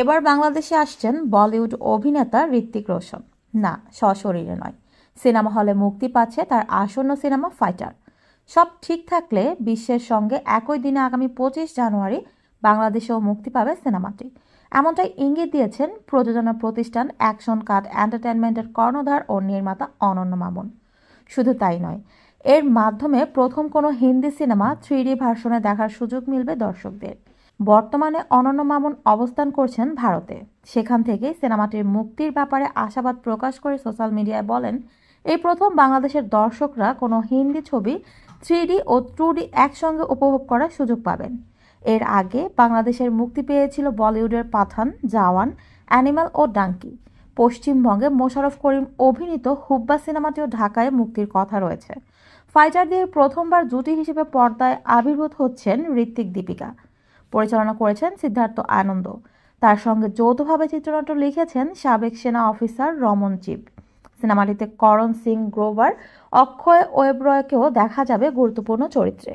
এবার বাংলাদেশে আসছেন বলিউড অভিনেতা ঋত্বিক রোশন। না, সশরীরে নয়। সিনেমা হলে মুক্তি পাচ্ছে তার আসন্ন সিনেমা ফাইটার। সব ঠিক থাকলে বিশ্বের সঙ্গে একই দিনে আগামী পঁচিশ জানুয়ারি বাংলাদেশেও মুক্তি পাবে সিনেমাটি। এমনটাই ইঙ্গিত দিয়েছেন প্রযোজনা প্রতিষ্ঠান অ্যাকশন কাট এন্টারটেনমেন্টের কর্ণধার ও নির্মাতা অনন্য মামুন। শুধু তাই নয়, এর মাধ্যমে প্রথম কোনো হিন্দি সিনেমা থ্রি ডি ভার্সনে দেখার সুযোগ মিলবে দর্শকদের। বর্তমানে অনন্য মামুন অবস্থান করছেন ভারতে। সেখান থেকে সিনেমাটির মুক্তির ব্যাপারে আশাবাদ প্রকাশ করে সোশ্যাল মিডিয়ায় বলেন, এই প্রথম বাংলাদেশের দর্শকরা কোনো হিন্দি ছবি থ্রি ও টু ডি একসঙ্গে উপভোগ করার সুযোগ পাবেন। এর আগে বাংলাদেশের মুক্তি পেয়েছিল বলিউডের পাঠান, জাওয়ান অ্যানিমাল ও ডাঙ্কি। পশ্চিমবঙ্গে মোশারফ করিম অভিনীত হুব্বা সিনেমাটিও ঢাকায় মুক্তির কথা রয়েছে। ফাইটার দিয়ে প্রথমবার জুটি হিসেবে পর্দায় আবির্ভূত হচ্ছেন ঋত্বিক দীপিকা। পরিচালনা করেছেন সিদ্ধার্থ আনন্দ। তার সঙ্গে যৌথভাবে চিত্রনাট্য লিখেছেন সাবেক সেনা অফিসার রমন চিপ সিনেমাটিতে করণ সিং গ্রোভার, অক্ষয় ওয়েব্রয়কেও দেখা যাবে গুরুত্বপূর্ণ চরিত্রে।